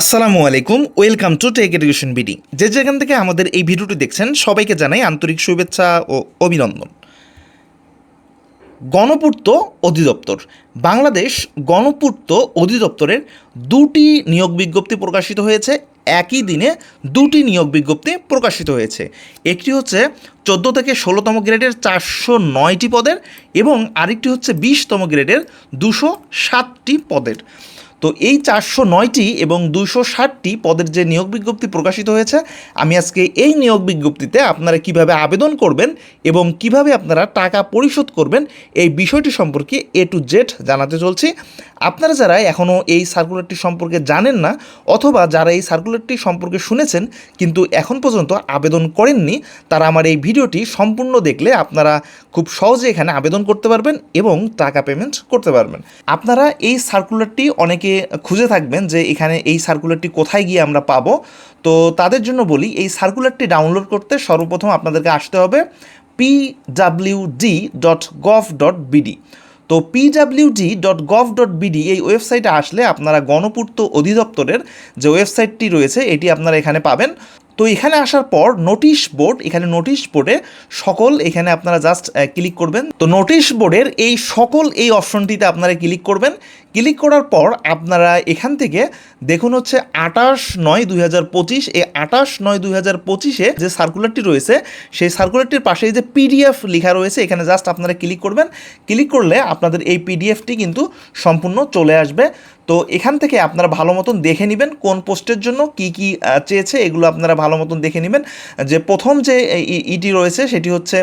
আসসালামু আলাইকুম, welcome to tech education BD. যে যেখান থেকে আমাদের এই ভিডিওটি দেখছেন, সবাইকে জানাই আন্তরিক শুভেচ্ছা ও অভিনন্দন। গণপূর্ত অধিদপ্তর। বাংলাদেশ গণপূর্ত অধিদপ্তরের দুটি নিয়োগ বিজ্ঞপ্তি প্রকাশিত হয়েছে, একই দিনে দুটি নিয়োগ বিজ্ঞপ্তি প্রকাশিত হয়েছে। একটি হচ্ছে চোদ্দ থেকে ষোলোতম গ্রেডের চারশো নয়টি পদের এবং আরেকটি হচ্ছে বিশতম গ্রেডের দুশো সাতটি পদের। তো এই চারশো নয়টি এবং দুশো ষাটটি পদের যে নিয়োগ বিজ্ঞপ্তি প্রকাশিত হয়েছে, আমি আজকে এই নিয়োগ বিজ্ঞপ্তিতে আপনারা কীভাবে আবেদন করবেন এবং কীভাবে আপনারা টাকা পরিশোধ করবেন, এই বিষয়টি সম্পর্কে এ টু জেড জানাতে চলছি। আপনারা যারা এখনও এই সার্কুলারটি সম্পর্কে জানেন না, অথবা যারা এই সার্কুলারটি সম্পর্কে শুনেছেন, কিন্তু এখন পর্যন্ত আবেদন করেননি, তারা আমার এই ভিডিওটি সম্পূর্ণ দেখলে আপনারা খুব সহজে এখানে আবেদন করতে পারবেন এবং টাকা পেমেন্ট করতে পারবেন। আপনারা এই সার্কুলারটি অনেকে খুঁজে থাকবেন যে এখানে এই সার্কুলারটি কোথায় গিয়ে আমরা পাবো। তো তাদের জন্য বলি, এই সার্কুলারটি ডাউনলোড করতে সর্বপ্রথম আপনাদেরকে আসতে হবে P WD dot gov dot BD তো PWD dot gov dot BD এই ওয়েবসাইটে আসলে আপনারা গণপূর্ত অধিদপ্তরের যে ওয়েবসাইটটি রয়েছে, এটি আপনারা এখানে পাবেন। তো এখানে আসার পর নোটিশ বোর্ড এখানে নোটিশ বোর্ডে সকল এখানে আপনারা জাস্ট ক্লিক করবেন। তো নোটিশ বোর্ডের এই সকল এই অপশনটিতে আপনারা ক্লিক করবেন। ক্লিক করার পর আপনারা এখান থেকে দেখুন হচ্ছে আটাশ নয় দুই হাজার পঁচিশ, এই আটাশ নয় দুই হাজার পঁচিশে যে সার্কুলারটি রয়েছে, সেই সার্কুলারটির পাশে যে পিডিএফ লেখা রয়েছে, এখানে জাস্ট আপনারা ক্লিক করবেন। ক্লিক করলে আপনাদের এই পিডিএফটি কিন্তু সম্পূর্ণ চলে আসবে। তো এখান থেকে আপনারা ভালো মতন দেখে নেবেন কোন পোস্টের জন্য কি কি চেয়েছে, এগুলো আপনারা ভালো মতন দেখে নেবেন। যে প্রথম যে ইটি রয়েছে সেটি হচ্ছে,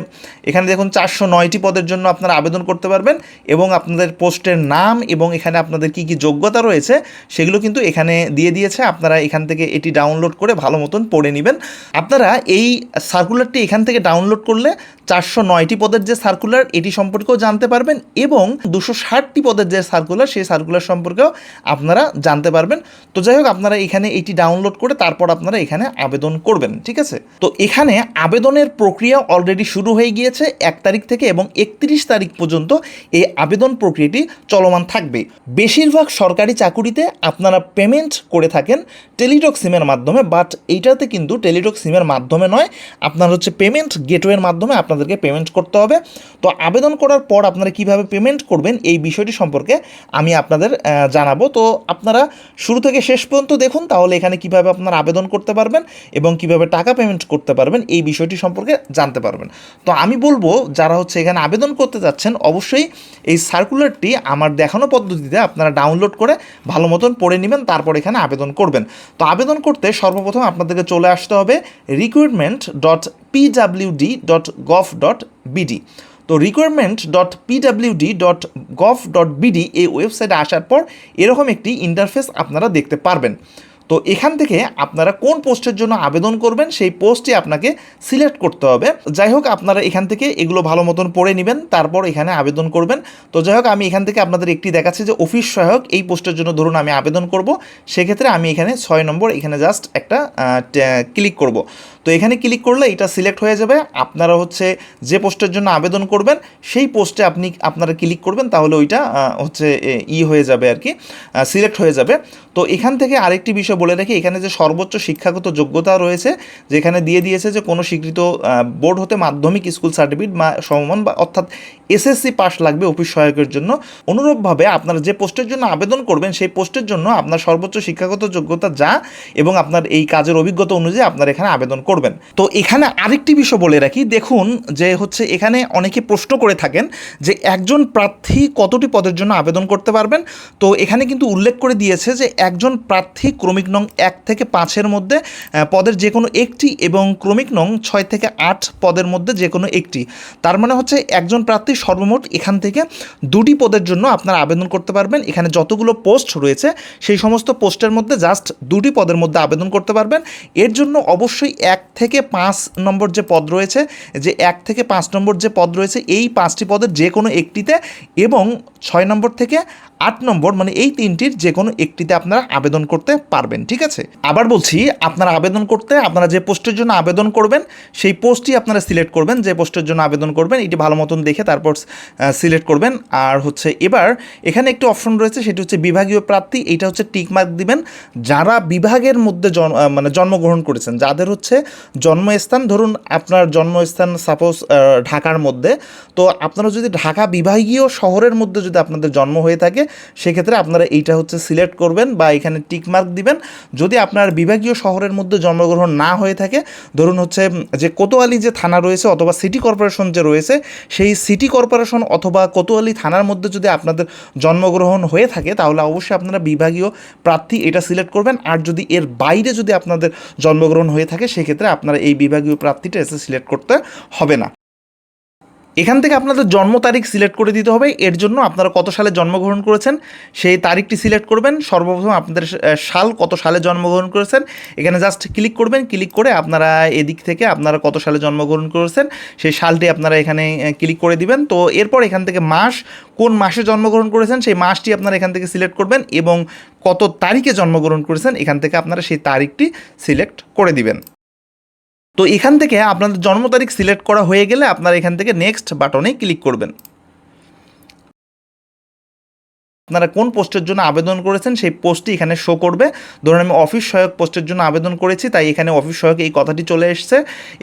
এখানে দেখুন চারশো নয়টি পদের জন্য আপনারা আবেদন করতে পারবেন এবং আপনাদের পোস্টের নাম এবং এখানে আপনাদের কি কি যোগ্যতা রয়েছে সেগুলো কিন্তু এখানে দিয়ে দিয়েছে। আপনারা এখান থেকে এটি ডাউনলোড করে ভালো মতন পড়ে নেবেন। আপনারা এই সার্কুলারটি এখান থেকে ডাউনলোড করলে চারশো নয়টি পদের যে সার্কুলার, এটি সম্পর্কেও জানতে পারবেন এবং দুশো ষাটটি পদের যে সার্কুলার, সেই সার্কুলার সম্পর্কেও আপনারা জানতে পারবেন। তো যাই হোক আপনারা এখানে এটি ডাউনলোড করে তারপর আপনারা এখানে আবেদন করবেন ঠিক আছে? তো এখানে আবেদনের প্রক্রিয়া অলরেডি শুরু হয়ে গিয়েছে এক তারিখ থেকে এবং একত্রিশ তারিখ পর্যন্ত এই আবেদন প্রক্রিয়াটি চলমান থাকবে। বেশিরভাগ সরকারি চাকুরিতে আপনারা পেমেন্ট করে থাকেন টেলিটক সিমের মাধ্যমে বাট এইটাতে কিন্তু টেলিটক সিমের মাধ্যমে নয়। আপনার হচ্ছে পেমেন্ট গেটওয়ের মাধ্যমে আপনাদেরকে পেমেন্ট করতে হবে। তো আবেদন করার পর আপনারা কীভাবে পেমেন্ট করবেন এই বিষয়টি সম্পর্কে আমি আপনাদের আহ, জানাব তো আপনারা শুরু থেকে শেষ পর্যন্ত দেখুন, তাহলে এখানে কীভাবে আপনারা আবেদন করতে পারবেন এবং কীভাবে টাকা পেমেন্ট করতে পারবেন, এই বিষয়টি সম্পর্কে জানতে পারবেন। তো আমি বলব, যারা হচ্ছে এখানে আবেদন করতে যাচ্ছেন, অবশ্যই এই সার্কুলারটি আমার দেখানো পদ্ধতিতে আপনারা ডাউনলোড করে ভালো মতন পড়ে নেবেন, তারপর এখানে আবেদন করবেন। তো আবেদন করতে সর্বপ্রথম আপনাদেরকে চলে আসতে হবে recruitment dot PWD dot gov dot BD তো requirement dot PWD dot gov dot BD এই ওয়েবসাইটে আসার পর এরকম একটি ইন্টারফেস আপনারা দেখতে পারবেন। তো এখান থেকে আপনারা কোন পোস্টের জন্য আবেদন করবেন, সেই পোস্টটি আপনাকে সিলেক্ট করতে হবে। যাই হোক, আপনারা এখান থেকে এগুলো ভালো মতন পড়ে নেবেন, তারপর এখানে আবেদন করবেন। তো যাই হোক, আমি এখান থেকে আপনাদের একটি দেখাচ্ছি যে অফিস সহায়ক এই পোস্টের জন্য ধরুন আমি আবেদন করব, সেক্ষেত্রে আমি এখানে ছয় নম্বর এখানে জাস্ট একটা ক্লিক করব। তো এখানে ক্লিক করলে এটা সিলেক্ট হয়ে যাবে। আপনারা হচ্ছে যে পোস্টের জন্য আবেদন করবেন, সেই পোস্টে আপনি আপনারা ক্লিক করবেন, তাহলে ওইটা হচ্ছে ই হয়ে যাবে আর কি সিলেক্ট হয়ে যাবে। তো এখান থেকে আরেকটি বিষয় বলে রাখি, এখানে যে সর্বোচ্চ শিক্ষাগত যোগ্যতা রয়েছে, যেখানে দিয়ে দিয়েছে যে কোনো স্বীকৃত বোর্ড হতে মাধ্যমিক স্কুল সার্টিফিকেট বা সমমান বা, অর্থাৎ এসএসসি পাস লাগবে অফিস সহায়কের জন্য। অনুরূপভাবে আপনারা যে পোস্টের জন্য আবেদন করবেন, সেই পোস্টের জন্য আপনার সর্বোচ্চ শিক্ষাগত যোগ্যতা যা এবং আপনার এই কাজের অভিজ্ঞতা অনুযায়ী আপনারা এখানে আবেদন করবেন। তো এখানে আরেকটি বিষয় বলে রাখি, দেখুন যে হচ্ছে এখানে অনেকে প্রশ্ন করে থাকেন যে একজন প্রার্থী কতটি পদের জন্য আবেদন করতে পারবেন? তো এখানে কিন্তু উল্লেখ করে দিয়েছে যে একজন প্রার্থী ক্রমিক নং এক থেকে পাঁচের মধ্যে পদের যে কোনো একটি এবং ক্রমিক নং ছয় থেকে আট পদের মধ্যে যে কোনো একটি। তার মানে হচ্ছে একজন প্রার্থী সর্বমোট এখান থেকে দুটি পদের জন্য আপনারা আবেদন করতে পারবেন। এখানে যতগুলো পোস্ট রয়েছে, সেই সমস্ত পোস্টের মধ্যে জাস্ট দুটি পদের মধ্যে আবেদন করতে পারবেন। এর জন্য অবশ্যই এক থেকে পাঁচ নম্বর যে পদ রয়েছে, যে এক থেকে পাঁচ নম্বর যে পদ রয়েছে, এই পাঁচটি পদের যে কোনো একটিতে এবং ছয় নম্বর থেকে আট নম্বর মানে এই তিনটির যে কোনো একটিতে আপনারা আবেদন করতে পারবেন, ঠিক আছে? আবার বলছি, আপনারা আবেদন করতে, আপনারা যে পোস্টের জন্য আবেদন করবেন, সেই পোস্টই আপনারা সিলেক্ট করবেন, যে পোস্টের জন্য আবেদন করবেন, এটি ভালো মতন দেখে তারপর সিলেক্ট করবেন। আর হচ্ছে এবার, এখানে একটি অপশন রয়েছে, সেটি হচ্ছে বিভাগীয় প্রার্থী, এইটা হচ্ছে টিক মার্ক দিবেন। যারা বিভাগের মধ্যে মানে জন্মগ্রহণ করেছেন, যাদের হচ্ছে জন্মস্থান, ধরুন আপনার জন্মস্থান সাপোজ ঢাকার মধ্যে, তো আপনারা যদি ঢাকা বিভাগীয় শহরের মধ্যে যদি আপনাদের জন্ম হয়ে থাকে সেক্ষেত্রে আপনারা এইটা হচ্ছে সিলেক্ট করবেন বা এখানে টিক মার্ক দিবেন। যদি আপনার বিভাগীয় শহরের মধ্যে জন্মগ্রহণ না হয়ে থাকে, ধরুন হচ্ছে যে কোতোয়ালি যে থানা রয়েছে অথবা সিটি কর্পোরেশন যে রয়েছে, সেই সিটি কর্পোরেশন অথবা কোতোয়ালি থানার মধ্যে যদি আপনাদের জন্মগ্রহণ হয়ে থাকে, তাহলে অবশ্যই আপনারা বিভাগীয় প্রার্থী এটা সিলেক্ট করবেন। আর যদি এর বাইরে যদি আপনাদের জন্মগ্রহণ হয়ে থাকে, সেক্ষেত্রে আপনারা এই বিভাগীয় প্রার্থীটা এসে সিলেক্ট করতে হবে না। এখান থেকে আপনাদের জন্ম তারিখ সিলেক্ট করে দিতে হবে। এর জন্য আপনারা কত সালে জন্মগ্রহণ করেছেন, সেই তারিখটি সিলেক্ট করবেন। সর্বপ্রথম আপনাদের সাল কত সালে জন্মগ্রহণ করেছেন, এখানে জাস্ট ক্লিক করবেন ক্লিক করে আপনারা এদিক থেকে আপনারা কত সালে জন্মগ্রহণ করেছেন, সেই সালটি আপনারা এখানে ক্লিক করে দিবেন। তো এরপর এখান থেকে মাস, কোন মাসে জন্মগ্রহণ করেছেন, সেই মাসটি আপনারা এখান থেকে সিলেক্ট করবেন এবং কত তারিখে জন্মগ্রহণ করেছেন, এখান থেকে আপনারা সেই তারিখটি সিলেক্ট করে দিবেন। তো এখান থেকে আপনাদের জন্ম তারিখ সিলেক্ট করা হয়ে গেলে আপনারা এখান থেকে নেক্সট বাটনে ক্লিক করবেন। আপনারা কোন পোস্টের জন্য আবেদন করেছেন সেই পোস্টটি এখানে শো করবে। ধরুন আমি অফিস সহায়ক পোস্টের জন্য আবেদন করেছি, তাই এখানে অফিস সহায়ক এই কথাটি চলে এসছে।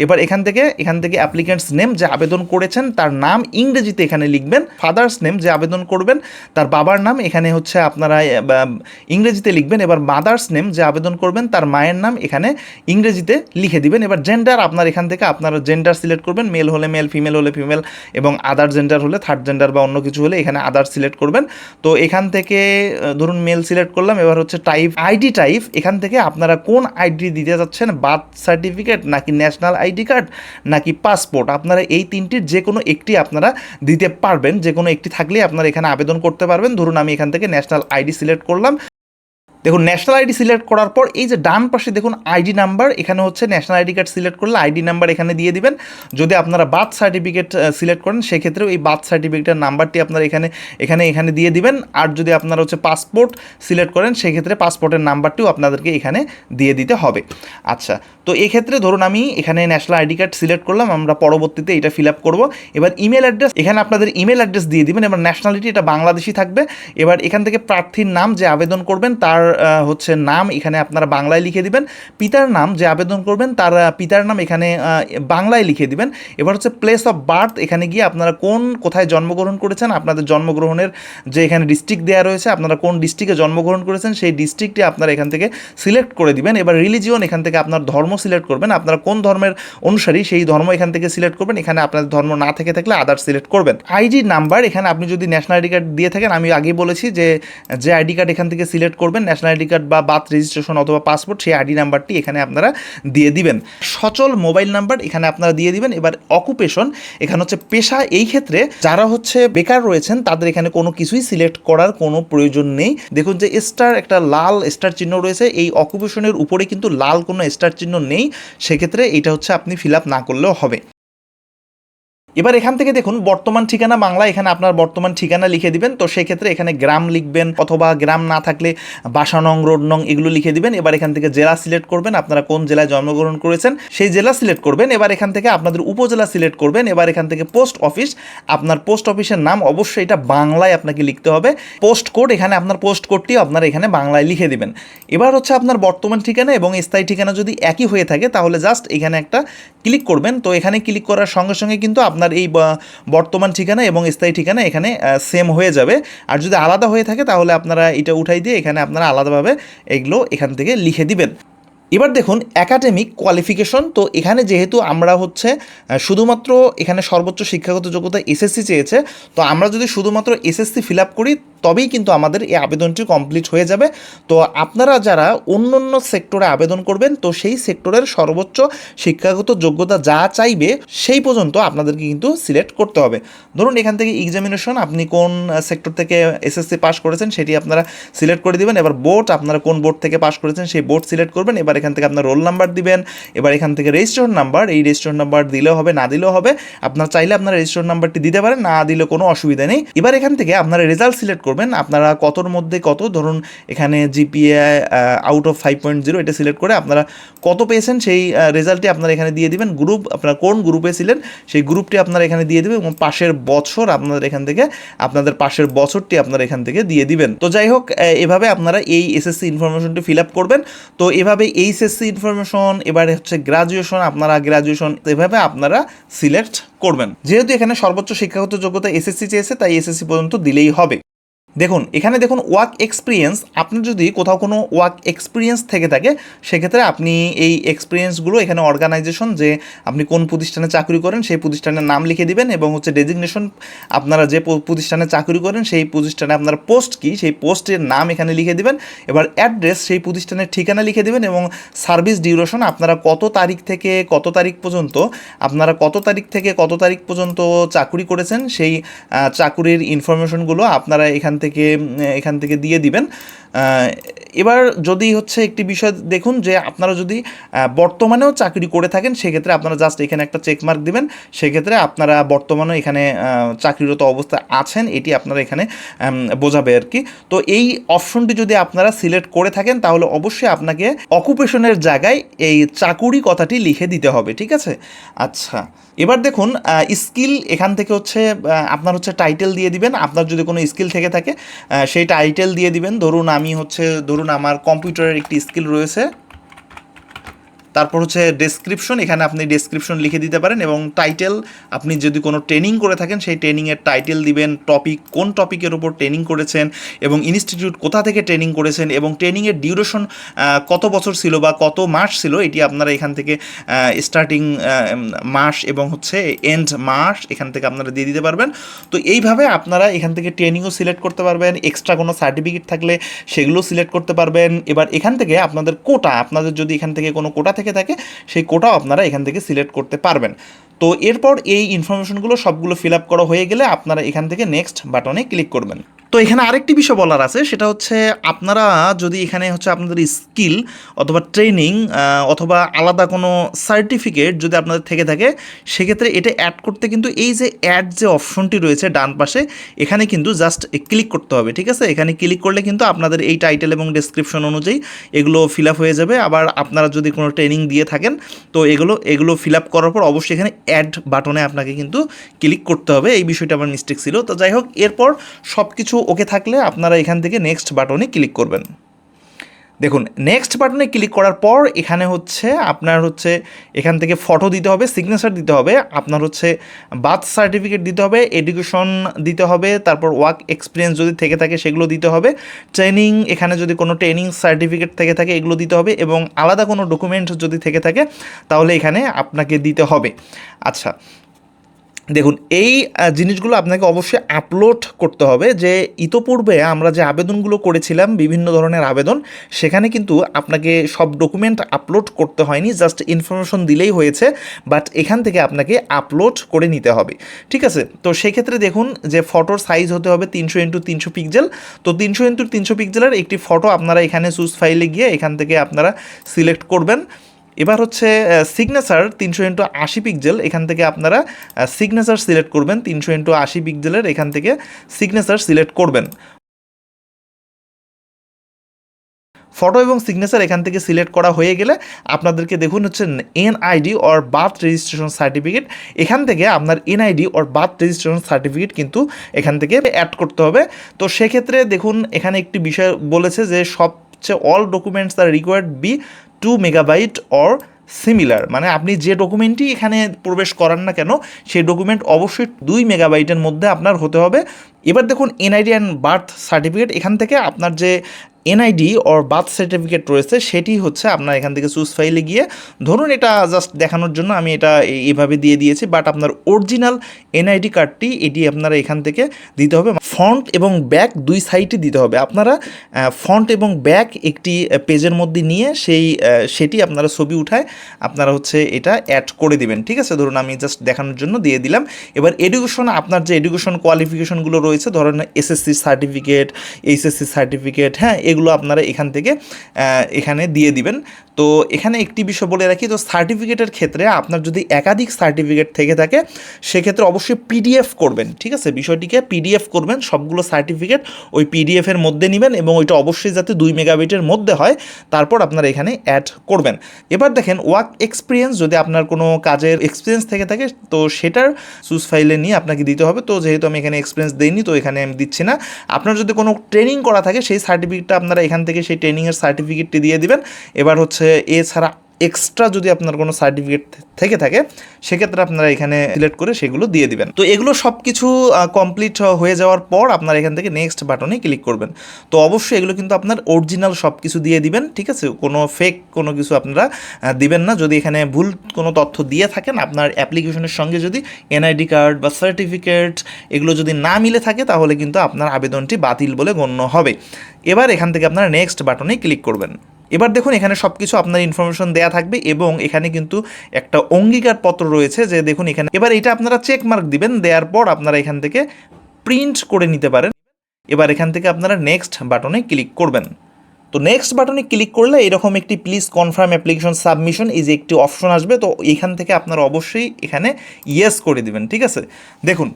এবার এখান থেকে এখান থেকে অ্যাপ্লিকেন্টস নেম যে আবেদন করেছেন, তার নাম ইংরেজিতে এখানে লিখবেন ফাদার্স নেম যে আবেদন করবেন, তার বাবার নাম এখানে হচ্ছে আপনারা ইংরেজিতে লিখবেন, এবার মাদার্স নেম যে আবেদন করবেন, তার মায়ের নাম এখানে ইংরেজিতে লিখে দিবেন। এবার জেন্ডার আপনার এখান থেকে আপনারা জেন্ডার সিলেক্ট করবেন মেল হলে মেল ফিমেল হলে ফিমেল এবং আদার জেন্ডার হলে থার্ড জেন্ডার বা অন্য কিছু হলে এখানে আদার সিলেক্ট করবেন। তো এখান থেকে ধরুন মেল সিলেক্ট করলাম, এবার হচ্ছে টাইপ আইডি টাইপ এখান থেকে আপনারা কোন আইডি দিতে যাচ্ছেন? বার্থ সার্টিফিকেট নাকি ন্যাশনাল আইডি কার্ড নাকি পাসপোর্ট আপনারা এই তিনটির যে কোনো একটি আপনারা দিতে পারবেন। যে কোনো একটি থাকলে আপনারা এখানে আবেদন করতে পারবেন। ধরুন আমি এখান থেকে ন্যাশনাল আইডি সিলেক্ট করলাম। দেখুন ন্যাশনাল আইডি সিলেক্ট করার পর এই যে ডান পাশে দেখুন আইডি নাম্বার এখানে হচ্ছে ন্যাশনাল আইডি কার্ড সিলেক্ট করলে আইডি নাম্বার এখানে দিয়ে দিবেন। যদি আপনারা বার্থ সার্টিফিকেট সিলেক্ট করেন, সেক্ষেত্রেও এই বার্থ সার্টিফিকেটের নাম্বারটি আপনারা এখানে এখানে এখানে দিয়ে দিবেন। আর যদি আপনারা হচ্ছে পাসপোর্ট সিলেক্ট করেন, সেক্ষেত্রে পাসপোর্টের নাম্বারটিও আপনাদেরকে এখানে দিয়ে দিতে হবে। আচ্ছা তো এক্ষেত্রে ধরুন আমি এখানে ন্যাশনাল আইডি কার্ড সিলেক্ট করলাম, আমরা পরবর্তীতে এটা ফিল আপ করব। এবার ইমেল অ্যাড্রেস এখানে আপনাদের ইমেল অ্যাড্রেস দিয়ে দিবেন, এবার ন্যাশনালিটি এটা বাংলাদেশি থাকবে। এবার এখান থেকে প্রার্থীর নাম যে আবেদন করবেন, তার হচ্ছে নাম এখানে আপনারা বাংলায় লিখে দিবেন। পিতার নাম যে আবেদন করবেন, তার পিতার নাম এখানে বাংলায় লিখে দিবেন। এবার হচ্ছে প্লেস অফ বার্থ এখানে গিয়ে আপনারা কোন কোথায় জন্মগ্রহণ করেছেন, আপনাদের জন্মগ্রহণের যে এখানে ডিস্ট্রিক্ট দেওয়া রয়েছে, আপনারা কোন ডিস্ট্রিক্টে জন্মগ্রহণ করেছেন, সেই ডিস্ট্রিক্টটি আপনারা এখান থেকে সিলেক্ট করে দিবেন। এবার রিলিজিয়ন এখান থেকে আপনার ধর্ম সিলেক্ট করবেন। আপনারা কোন ধর্মের অনুসারী, সেই ধর্ম এখান থেকে সিলেক্ট করবেন। এখানে আপনাদের ধর্ম না থেকে থাকলে আদার সিলেক্ট করবেন। আইডি নাম্বার এখানে আপনি যদি ন্যাশনাল আইডি কার্ড দিয়ে থাকেন, আমি আগেই বলেছি যে যে আইডি কার্ড এখান থেকে সিলেক্ট করবেন ন্যাশনাল আইডি কার্ড বা বার্থ রেজিস্ট্রেশন অথবা পাসপোর্ট সেই আইডি নাম্বারটি এখানে আপনারা দিয়ে দিবেন। সচল মোবাইল নাম্বার এখানে আপনারা দিয়ে দিবেন। এবার অকুপেশন এখানে হচ্ছে পেশা, এই ক্ষেত্রে যারা হচ্ছে বেকার রয়েছেন, তাদের এখানে কোনো কিছুই সিলেক্ট করার কোনো প্রয়োজন নেই। দেখুন যে স্টার একটা লাল স্টার চিহ্ন রয়েছে, এই অকুপেশনের উপরে কিন্তু লাল কোনো স্টার চিহ্ন নেই। সেক্ষেত্রে এটা হচ্ছে আপনি ফিল আপ না করলেও হবে। এবার এখান থেকে দেখুন, বর্তমান ঠিকানা বাংলা, এখানে আপনার বর্তমান ঠিকানা লিখে দিবেন। তো সেক্ষেত্রে এখানে গ্রাম লিখবেন অথবা গ্রাম না থাকলে বাসা নং রোড নং এগুলো লিখে দিবেন। এবার এখান থেকে জেলা সিলেক্ট করবেন, আপনারা কোন জেলায় জন্মগ্রহণ করেছেন সেই জেলা সিলেক্ট করবেন। এবার এখান থেকে আপনাদের উপজেলা সিলেক্ট করবেন। এবার এখান থেকে পোস্ট অফিস, আপনার পোস্ট অফিসের নাম অবশ্যই এটা বাংলায় আপনাকে লিখতে হবে। পোস্ট কোড, এখানে আপনার পোস্ট কোডটিও আপনারা এখানে বাংলায় লিখে দিবেন। এবার হচ্ছে আপনার বর্তমান ঠিকানা এবং স্থায়ী ঠিকানা যদি একই হয়ে থাকে, তাহলে জাস্ট এখানে একটা ক্লিক করবেন, তো এখানে ক্লিক করার সঙ্গে সঙ্গে কিন্তু আপনার এই বর্তমান ঠিকানা এবং স্থায়ী ঠিকানা এখানে সেম হয়ে যাবে। আর যদি আলাদা হয়ে থাকে তাহলে আপনারা এটা উঠাই দিয়ে এখানে আপনারা আলাদাভাবে এগুলো এখান থেকে লিখে দিবেন। এবার দেখুন একাডেমিক কোয়ালিফিকেশন তো এখানে যেহেতু আমরা হচ্ছে শুধুমাত্র এখানে সর্বোচ্চ শিক্ষাগত যোগ্যতা এসএসসি চেয়েছে, তো আমরা যদি শুধুমাত্র এসএসসি ফিল আপ করি, তবেই কিন্তু আমাদের এই আবেদনটি কমপ্লিট হয়ে যাবে। তো আপনারা যারা অন্য অন্য সেক্টরে আবেদন করবেন, তো সেই সেক্টরের সর্বোচ্চ শিক্ষাগত যোগ্যতা যা চাইবে, সেই পর্যন্ত আপনাদেরকে কিন্তু সিলেক্ট করতে হবে। ধরুন এখান থেকে এক্সামিনেশন আপনি কোন সেক্টর থেকে এসএসসি পাস করেছেন, সেটি আপনারা সিলেক্ট করে দিবেন। এবার বোর্ড আপনারা কোন বোর্ড থেকে পাস করেছেন, সেই বোর্ড সিলেক্ট করবেন। এবার এখান থেকে আপনার রোল নাম্বার দিবেন, এবার এখান থেকে রেজিস্ট্রেশন নাম্বার এই রেজিস্ট্রেশন নাম্বার দিলেও হবে, না দিলেও হবে। আপনার চাইলে আপনার রেজিস্ট্রেশন নাম্বারটি দিতে পারেন, না দিলে কোনো অসুবিধা নেই। এবার এখান থেকে আপনারা রেজাল্ট সিলেক্ট করবেন, আপনারা কতর মধ্যে কত, ধরুন এখানে GPA out of five point zero এটা সিলেক্ট করে আপনারা কত পেয়েছেন, সেই রেজাল্টটি আপনারা এখানে দিয়ে দিবেন। গ্রুপ আপনারা কোন গ্রুপে ছিলেন, সেই গ্রুপটি আপনারা এখানে দিয়ে দিবেন এবং পাশের বছর আপনাদের এখান থেকে, আপনাদের পাশের বছরটি আপনারা এখান থেকে দিয়ে দিবেন। তো যাই হোক এভাবে আপনারা এই এসএসসি ইনফরমেশনটি ফিল আপ করবেন। তো এভাবে এইচএসসি ইনফরমেশন এবারে হচ্ছে গ্রাজুয়েশন আপনারা গ্রাজুয়েশন এভাবে আপনারা সিলেক্ট করবেন। যেহেতু এখানে সর্বোচ্চ শিক্ষাগত যোগ্যতা এসএসসি চেয়েছে, তাই এসএসসি পর্যন্ত দিলেই হবে। দেখুন, এখানে দেখুন ওয়ার্ক এক্সপিরিয়েন্স আপনার যদি কোথাও কোনো ওয়ার্ক এক্সপিরিয়েন্স থেকে থাকে, সেক্ষেত্রে আপনি এই এক্সপিরিয়েন্সগুলো এখানে অর্গানাইজেশন যে আপনি কোন প্রতিষ্ঠানে চাকরি করেন, সেই প্রতিষ্ঠানের নাম লিখে দিবেন এবং হচ্ছে ডেজিগনেশন আপনারা যে প্রতিষ্ঠানে চাকরি করেন, সেই প্রতিষ্ঠানে আপনার পোস্ট কি, সেই পোস্টের নাম এখানে লিখে দিবেন। এবার অ্যাড্রেস সেই প্রতিষ্ঠানের ঠিকানা লিখে দিবেন এবং সার্ভিস ডিউরেশন আপনারা কত তারিখ থেকে কত তারিখ পর্যন্ত, আপনারা কত তারিখ থেকে কত তারিখ পর্যন্ত চাকরি করেছেন, সেই চাকুরির ইনফরমেশনগুলো আপনারা এখান থেকে উম, এখান থেকে দিয়ে দিবেন। এবার যদি হচ্ছে একটি বিষয় দেখুন যে আপনারা যদি বর্তমানেও চাকরি করে থাকেন, সেক্ষেত্রে আপনারা জাস্ট এখানে একটা চেক মার্ক দিবেন। সেক্ষেত্রে আপনারা বর্তমানে এখানে চাকরিরত অবস্থায় আছেন, এটি আপনারা এখানে বোঝাবে আর কি। তো এই অপশনটি যদি আপনারা সিলেক্ট করে থাকেন, তাহলে অবশ্যই আপনাকে অকুপেশনের জায়গায় এই চাকুরি কথাটি লিখে দিতে হবে, ঠিক আছে? আচ্ছা এবার দেখুন স্কিল এখান থেকে হচ্ছে আপনার হচ্ছে টাইটেল দিয়ে দিবেন। আপনার যদি কোনো স্কিল থেকে থাকে সেই টাইটেল দিয়ে দিবেন। ধরুন আমি হচ্ছে, ধরুন আমার কম্পিউটারের একটি স্কিল রয়েছে। তারপর হচ্ছে ডেসক্রিপশন এখানে আপনি ডেসক্রিপশন লিখে দিতে পারেন এবং টাইটেল আপনি যদি কোনো ট্রেনিং করে থাকেন, সেই ট্রেনিংয়ের টাইটেল দিবেন টপিক কোন টপিকের উপর ট্রেনিং করেছেন এবং ইনস্টিটিউট কোথা থেকে ট্রেনিং করেছেন এবং ট্রেনিংয়ের ডিউরেশন কত বছর ছিল বা কত মাস ছিল, এটি আপনারা এখান থেকে স্টার্টিং মাস এবং হচ্ছে এন্ড মাস এখান থেকে আপনারা দিয়ে দিতে পারবেন। তো এইভাবে আপনারা এখান থেকে ট্রেনিংও সিলেক্ট করতে পারবেন এক্সট্রা কোনো সার্টিফিকেট থাকলে সেগুলো সিলেক্ট করতে পারবেন। এবার এখান থেকে আপনাদের কোটা আপনাদের যদি এখান থেকে কোনো কোটা থেকে থাকে সেই কোটাও আপনারা এখান থেকে সিলেক্ট করতে পারবেন। তো এরপর এই ইনফরমেশনগুলো সবগুলো ফিল আপ করা হয়ে গেলে আপনারা এখান থেকে নেক্সট বাটনে ক্লিক করবেন। তো এখানে আরেকটি বিষয় বলার আছে, সেটা হচ্ছে আপনারা যদি এখানে হচ্ছে আপনাদের স্কিল অথবা ট্রেনিং অথবা আলাদা কোনো সার্টিফিকেট যদি আপনাদের থেকে থাকে, সেক্ষেত্রে এটা অ্যাড করতে কিন্তু এই যে অ্যাড যে অপশনটি রয়েছে ডান পাশে, এখানে কিন্তু জাস্ট ক্লিক করতে হবে, ঠিক আছে? এখানে ক্লিক করলে কিন্তু আপনাদের এই টাইটেল এবং ডেসক্রিপশন অনুযায়ী এগুলো ফিল আপ হয়ে যাবে। আবার আপনারা যদি কোনো ট্রেনিং দিয়ে থাকেন, তো এগুলো এগুলো ফিল আপ করার পর অবশ্যই এখানে অ্যাড বাটনে আপনাকে কিন্তু ক্লিক করতে হবে। এই বিষয়টা আমার মিস্টেক ছিল। তো যাই হোক, এরপর সব কিছু ওকে থাকলে আপনারা এখান থেকে নেক্সট বাটনে ক্লিক করবেন। দেখুন নেক্সট বাটনে ক্লিক করার পর এখানে হচ্ছে আপনার হচ্ছে এখান থেকে ফটো দিতে হবে সিগনেচার দিতে হবে, আপনার হচ্ছে বার্থ সার্টিফিকেট দিতে হবে এডুকেশন দিতে হবে, তারপর ওয়ার্ক এক্সপিরিয়েন্স যদি থেকে থাকে সেগুলো দিতে হবে ট্রেনিং এখানে যদি কোনো ট্রেনিং সার্টিফিকেট থেকে থাকে এগুলো দিতে হবে এবং আলাদা কোনো ডকুমেন্ট যদি থেকে থাকে তাহলে এখানে আপনাকে দিতে হবে। আচ্ছা দেখুন, এই জিনিসগুলো আপনাকে অবশ্যই আপলোড করতে হবে যে ইতোপূর্বে আমরা যে আবেদনগুলো করেছিলাম, বিভিন্ন ধরনের আবেদন, সেখানে কিন্তু আপনাকে সব ডকুমেন্ট আপলোড করতে হয়নি জাস্ট ইনফরমেশন দিলেই হয়েছে বাট এখান থেকে আপনাকে আপলোড করে নিতে হবে। ঠিক আছে? তো সেক্ষেত্রে দেখুন যে ফটোর সাইজ হতে হবে তিনশো ইন্টু তিনশো পিক্সেল তো তিনশো ইন্টু তিনশো পিক্সেলের একটি ফটো আপনারা এখানে চুজ ফাইলে গিয়ে এখান থেকে আপনারা সিলেক্ট করবেন। এবার হচ্ছে সিগনেচার তিনশো ইন্টু আশি পিক্সেল এখান থেকে আপনারা সিগনেচার সিলেক্ট করবেন। তিনশো ইন্টু আশি পিক্সেলের এখান থেকে সিগনেচার সিলেক্ট করবেন। ফটো এবং সিগনেচার এখান থেকে সিলেক্ট করা হয়ে গেলে আপনাদেরকে দেখুন হচ্ছে NID or birth registration certificate এখান থেকে আপনার NID or birth registration certificate কিন্তু এখান থেকে অ্যাড করতে হবে। তো সেক্ষেত্রে দেখুন, এখানে একটি বিষয় বলেছে যে সবচেয়ে all documents are required be two megabyte or similar মানে আপনি যে ডকুমেন্টই এখানে প্রবেশ করান না কেন, সেই ডকুমেন্ট অবশ্যই দুই মেগাবাইটের মধ্যে আপনার হতে হবে। এবার দেখুন এনআইডি অ্যান্ড বার্থ সার্টিফিকেট এখান থেকে আপনার যে এনআইডি অর বার্থ সার্টিফিকেট রয়েছে, সেটি হচ্ছে আপনার এখান থেকে চুজ ফাইলে গিয়ে, ধরুন এটা জাস্ট দেখানোর জন্য আমি এটা এইভাবে দিয়ে দিয়েছি বাট আপনার অরিজিনাল এনআইডি কার্ডটি এটি আপনারা এখান থেকে দিতে হবে। ফ্রন্ট এবং ব্যাক দুই সাইডে দিতে হবে। আপনারা ফ্রন্ট এবং ব্যাক একটি পেজের মধ্যে নিয়ে সেই সেটি আপনারা ছবি উঠায় আপনারা হচ্ছে এটা অ্যাড করে দিবেন। ঠিক আছে? ধরুন আমি জাস্ট দেখানোর জন্য দিয়ে দিলাম। এবার এডুকেশন আপনার যে এডুকেশন কোয়ালিফিকেশনগুলো রয়েছে, ধরেন এসএসসি সার্টিফিকেট এইচএসসি সার্টিফিকেট হ্যাঁ এগুলো আপনারা এখান থেকে এখানে দিয়ে দিবেন। তো এখানে একটি বিষয় বলে রাখি, তো সার্টিফিকেটের ক্ষেত্রে আপনার যদি একাধিক সার্টিফিকেট থেকে থাকে, সেক্ষেত্রে অবশ্যই পিডিএফ করবেন, ঠিক আছে? বিষয়টিকে পিডিএফ করবেন, সবগুলো সার্টিফিকেট ওই পিডিএফের মধ্যে নেবেন এবং ওইটা অবশ্যই যাতে দুই মেগাবিটের মধ্যে হয়, তারপর আপনারা এখানে অ্যাড করবেন। এবার দেখেন ওয়ার্ক এক্সপিরিয়েন্স যদি আপনার কোনো কাজের এক্সপিরিয়েন্স থেকে থাকে, তো সেটার সুস ফাইলে নিয়ে আপনাকে দিতে হবে। তো যেহেতু আমি এখানে এক্সপিরিয়েন্স দিইনি, তো এখানে আমি দিচ্ছি না। আপনার যদি কোনো ট্রেনিং করা থাকে, সেই সার্টিফিকেটটা আপনারা এখান থেকে সেই ট্রেনিংয়ের সার্টিফিকেটটি দিয়ে দিবেন। এবার হচ্ছে এছাড়া এক্সট্রা যদি আপনার কোনো সার্টিফিকেট থেকে থাকে, সেক্ষেত্রে আপনারা এখানে সিলেক্ট করে সেগুলো দিয়ে দিবেন। তো এগুলো সব কিছু কমপ্লিট হয়ে যাওয়ার পর আপনারা এখান থেকে নেক্সট বাটনে ক্লিক করবেন। তো অবশ্যই এগুলো কিন্তু আপনার অরিজিনাল সব কিছু দিয়ে দিবেন, ঠিক আছে? কোনো ফেক কোনো কিছু আপনারা দিবেন না। যদি এখানে ভুল কোনো তথ্য দিয়ে থাকেন, আপনার অ্যাপ্লিকেশনের সঙ্গে যদি এনআইডি কার্ড বা সার্টিফিকেট এগুলো যদি না মিলে থাকে, তাহলে কিন্তু আপনার আবেদনটি বাতিল বলে গণ্য হবে। এবার এখান থেকে আপনারা নেক্সট বাটনে ক্লিক করবেন। এবার দেখুন, এখানে সব কিছু আপনার ইনফরমেশন দেয়া থাকবে এবং এখানে কিন্তু একটা অঙ্গীকার পত্র রয়েছে যে দেখুন, এখানে এবার এটা আপনারা চেক মার্ক দিবেন, দেওয়ার পর আপনারা এখান থেকে প্রিন্ট করে নিতে পারেন। এবার এখান থেকে আপনারা নেক্সট বাটনে ক্লিক করবেন। তো নেক্সট বাটনে ক্লিক করলে এরকম একটি প্লিজ কনফার্ম অ্যাপ্লিকেশন সাবমিশন এই যে একটি অপশন আসবে, তো এখান থেকে আপনারা অবশ্যই এখানে ইয়েস করে দিবেন, ঠিক আছে? দেখুন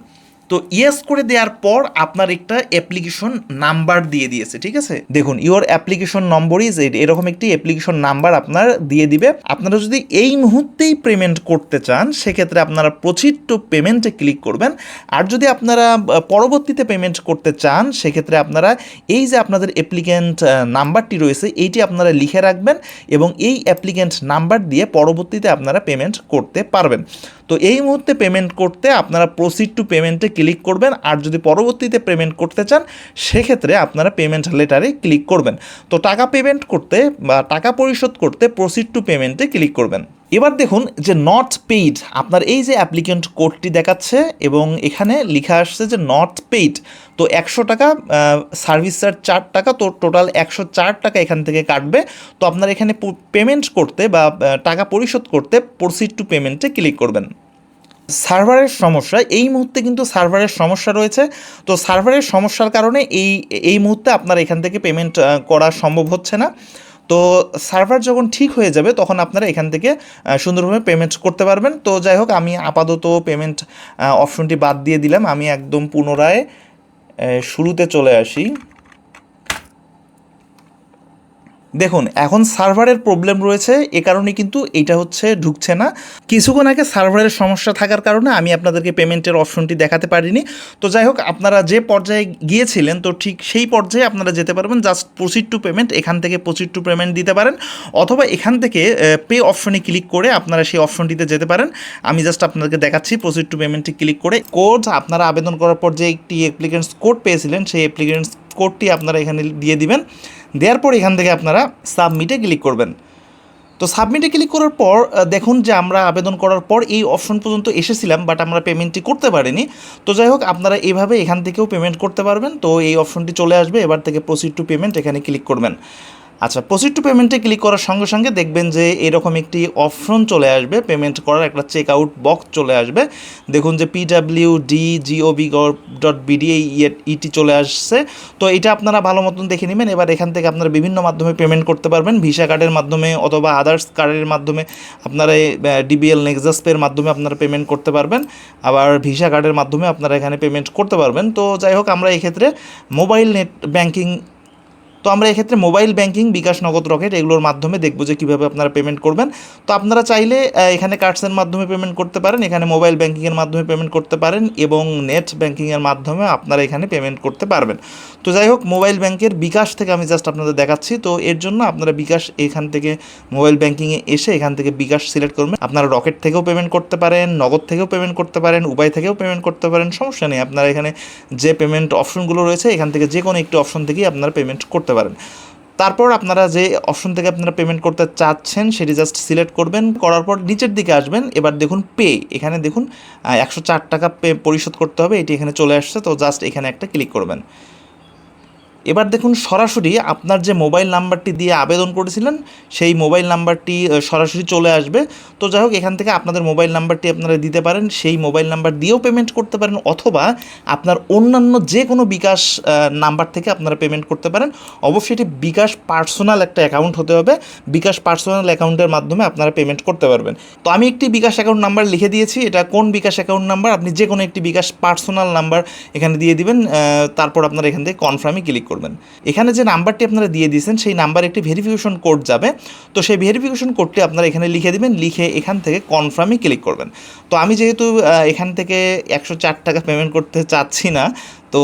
তো ইয়েস করে দেওয়ার পর আপনার একটা অ্যাপ্লিকেশন নাম্বার দিয়ে দিয়েছে, ঠিক আছে? দেখুন ইওর অ্যাপ্লিকেশন নম্বর ইজ এরকম একটি অ্যাপ্লিকেশন নাম্বার আপনার দিয়ে দিবে। আপনারা যদি এই মুহূর্তেই পেমেন্ট করতে চান, সেক্ষেত্রে আপনারা প্রচিট টু পেমেন্টে ক্লিক করবেন। আর যদি আপনারা পরবর্তীতে পেমেন্ট করতে চান, সেক্ষেত্রে আপনারা এই যে আপনাদের অ্যাপ্লিক্যান্ট নাম্বারটি রয়েছে, এইটি আপনারা লিখে রাখবেন এবং এই অ্যাপ্লিক্যান্ট নাম্বার দিয়ে পরবর্তীতে আপনারা পেমেন্ট করতে পারবেন। তো এই মুহূর্তে পেমেন্ট করতে আপনারা প্রসিড টু পেমেন্টে ক্লিক করবেন। আর যদি পরবর্তীতে পেমেন্ট করতে চান, সেক্ষেত্রে আপনারা পেমেন্ট লেটারে ক্লিক করবেন। তো টাকা পেমেন্ট করতে বা টাকা পরিশোধ করতে প্রসিড টু পেমেন্টে ক্লিক করবেন। এবার দেখুন যে নট পেইড আপনার এই যে অ্যাপ্লিকেন্ট কোডটি দেখাচ্ছে এবং এখানে লেখা আসছে যে নট পেইড তো একশো টাকা সার্ভিস চার্জ চার টাকা, তো টোটাল একশো চার টাকা এখান থেকে কাটবে। তো আপনার এখানে পেমেন্ট করতে বা টাকা পরিশোধ করতে প্রসিড টু পেমেন্টে ক্লিক করবেন। সার্ভারের সমস্যা, এই মুহূর্তে কিন্তু সার্ভারের সমস্যা রয়েছে। তো সার্ভারের সমস্যার কারণে এই এই মুহূর্তে আপনার এখান থেকে পেমেন্ট করা সম্ভব হচ্ছে না। তো সার্ভার যখন ঠিক হয়ে যাবে, তখন আপনারা এখান থেকে সুন্দরভাবে পেমেন্ট করতে পারবেন। তো যাই হোক, আমি আপাতত পেমেন্ট অপশনটি বাদ দিয়ে দিলাম। আমি একদম পুনরায় শুরুতে চলে আসি। দেখুন, এখন সার্ভারের প্রবলেম রয়েছে, এ কারণে কিন্তু এটা হচ্ছে ঢুকছে না। কিছুক্ষণ আগে সার্ভারের সমস্যা থাকার কারণে আমি আপনাদেরকে পেমেন্টের অপশনটি দেখাতে পারিনি। তো যাই হোক, আপনারা যে পর্যায়ে গিয়েছিলেন, তো ঠিক সেই পর্যায়ে আপনারা যেতে পারবেন, জাস্ট প্রসিড টু পেমেন্ট, এখান থেকে প্রসিড টু পেমেন্ট দিতে পারেন। অথবা এখান থেকে পে অপশনে ক্লিক করে আপনারা সেই অপশনটিতে যেতে পারেন। আমি জাস্ট আপনাদেরকে দেখাচ্ছি, প্রসিড টু পেমেন্টে ক্লিক করে কোড, আপনারা আবেদন করার পর যে একটি অ্যাপ্লিকেন্টস কোড পেয়েছিলেন, সেই অ্যাপ্লিকেন্টস কোডটি আপনারা এখানে দিয়ে দিবেন। দেওয়ার পর এখান থেকে আপনারা সাবমিটে ক্লিক করবেন। তো সাবমিটে ক্লিক করার পর দেখুন যে আমরা আবেদন করার পর এই অপশন পর্যন্ত এসেছিলাম বাট আমরা পেমেন্টটি করতে পারিনি। তো যাই হোক, আপনারা এভাবে এখান থেকেও পেমেন্ট করতে পারবেন। তো এই অপশনটি চলে আসবে, এবার থেকে প্রসিড টু পেমেন্ট এখানে ক্লিক করবেন। আচ্ছা প্রসিড টু পেমেন্টে ক্লিক করার সঙ্গে সঙ্গে দেখবেন যে এরকম একটি অপশন চলে আসবে। পেমেন্ট করার একটা চেক আউট বক্স চলে আসবে। দেখুন যে PW D GOB dot BD ET চলে আসছে। তো এটা আপনারা ভালো মতন দেখে নেবেন। এবার এখান থেকে আপনারা বিভিন্ন মাধ্যমে পেমেন্ট করতে পারবেন। ভিসা কার্ডের মাধ্যমে অথবা আদার্স কার্ডের মাধ্যমে আপনারা ডিবিএল নেক্সাস পের মাধ্যমে আপনারা পেমেন্ট করতে পারবেন। আবার ভিসা কার্ডের মাধ্যমে আপনারা এখানে পেমেন্ট করতে পারবেন। তো যাই হোক, আমরা এক্ষেত্রে মোবাইল নেট ব্যাংকিং তো আমরা এক্ষেত্রে মোবাইল ব্যাংকিং, বিকাশ নগদ রকেট এগুলোর মাধ্যমে দেখব যে কীভাবে আপনারা পেমেন্ট করবেন। তো আপনারা চাইলে এখানে কার্ডসের মাধ্যমে পেমেন্ট করতে পারেন, এখানে মোবাইল ব্যাংকিংয়ের মাধ্যমে পেমেন্ট করতে পারেন এবং নেট ব্যাংকিংয়ের মাধ্যমে আপনারা এখানে পেমেন্ট করতে পারবেন। তো যাই হোক মোবাইল ব্যাংকের বিকাশ থেকে আমি জাস্ট আপনাদের দেখাচ্ছি। তো এর জন্য আপনারা বিকাশ এখান থেকে মোবাইল ব্যাংকিংয়ে এসে এখান থেকে বিকাশ সিলেক্ট করবেন। আপনারা রকেট থেকেও পেমেন্ট করতে পারেন, নগদ থেকেও পেমেন্ট করতে পারেন, উপায় থেকেও পেমেন্ট করতে পারেন, সমস্যা নেই। আপনারা এখানে যে পেমেন্ট অপশনগুলো রয়েছে, এখান থেকে যে কোনো একটি অপশন থেকেই আপনারা পেমেন্ট করতে পারেন। তারপর আপনারা যে অপশন থেকে আপনারা পেমেন্ট করতে চাচ্ছেন, সেটি জাস্ট সিলেক্ট করবেন, করার পর নিচের দিকে আসবেন। এবার দেখুন পে এখানে দেখুন একশো চার টাকা পে পরিশোধ করতে হবে। এটি এখানে চলে আসছে। তো জাস্ট এখানে একটা ক্লিক করবেন। এবার দেখুন সরাসরি আপনার যে মোবাইল নাম্বারটি দিয়ে আবেদন করেছিলেন, সেই মোবাইল নাম্বারটি সরাসরি চলে আসবে। তো যাই হোক, এখান থেকে আপনাদের মোবাইল নাম্বারটি আপনারা দিতে পারেন, সেই মোবাইল নাম্বার দিয়েও পেমেন্ট করতে পারেন, অথবা আপনার অন্যান্য যে কোনো বিকাশ নাম্বার থেকে আপনারা পেমেন্ট করতে পারেন। অবশ্যই এটি বিকাশ পার্সোনাল একটা অ্যাকাউন্ট হতে হবে। বিকাশ পার্সোনাল অ্যাকাউন্টের মাধ্যমে আপনারা পেমেন্ট করতে পারবেন। তো আমি একটি বিকাশ অ্যাকাউন্ট নাম্বার লিখে দিয়েছি, এটা কোন বিকাশ অ্যাকাউন্ট নাম্বার আপনি যে কোনো একটি বিকাশ পার্সোনাল নাম্বার এখানে দিয়ে দিবেন তারপর আপনারা এখান থেকে কনফার্মে ক্লিক করবেন। এখানে যে নাম্বারটি আপনারা দিয়ে দিয়েছেন, সেই নাম্বার একটি ভেরিফিকেশন কোড যাবে। তো সেই ভেরিফিকেশন কোডটি আপনারা এখানে লিখে দিবেন, লিখে এখান থেকে কনফার্মে ক্লিক করবেন। তো আমি যেহেতু এখান থেকে একশো চার টাকা পেমেন্ট করতে চাচ্ছি না তো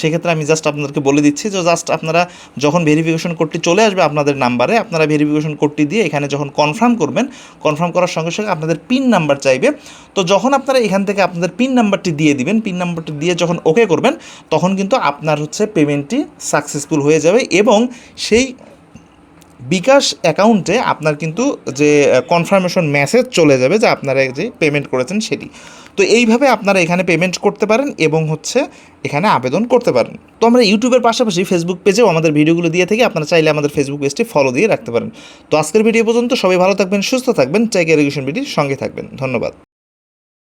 সেক্ষেত্রে আমি জাস্ট আপনাদেরকে বলে দিচ্ছি যে জাস্ট আপনারা যখন ভেরিফিকেশন কোডটি চলে আসবে আপনাদের নাম্বারে আপনারা ভেরিফিকেশন কোডটি দিয়ে এখানে যখন কনফার্ম করবেন কনফার্ম করার সঙ্গে সঙ্গে আপনাদের পিন নাম্বার চাইবে। তো যখন আপনারা এখান থেকে আপনাদের পিন নাম্বারটি দিয়ে দিবেন পিন নাম্বারটি দিয়ে যখন ওকে করবেন, তখন কিন্তু আপনার হচ্ছে পেমেন্টটি সাকসেসফুল হয়ে যাবে এবং সেই বিকাশ অ্যাকাউন্টে আপনার কিন্তু যে কনফার্মেশন মেসেজ চলে যাবে যে আপনারা যে পেমেন্ট করেছেন সেটি। তো এইভাবে আপনারা এখানে পেমেন্ট করতে পারেন এবং হচ্ছে এখানে আবেদন করতে পারেন। তো আমরা ইউটিউবের পাশাপাশি ফেসবুক পেজেও আমাদের ভিডিওগুলো দিয়ে থাকি, আপনারা চাইলে আমাদের ফেসবুক পেজটি ফলো দিয়ে রাখতে পারেন। তো আজকের ভিডিও পর্যন্ত সবাই ভালো থাকবেন, সুস্থ থাকবেন। চাইকে এডুকেশন ভিডিওর সঙ্গে থাকবেন। ধন্যবাদ।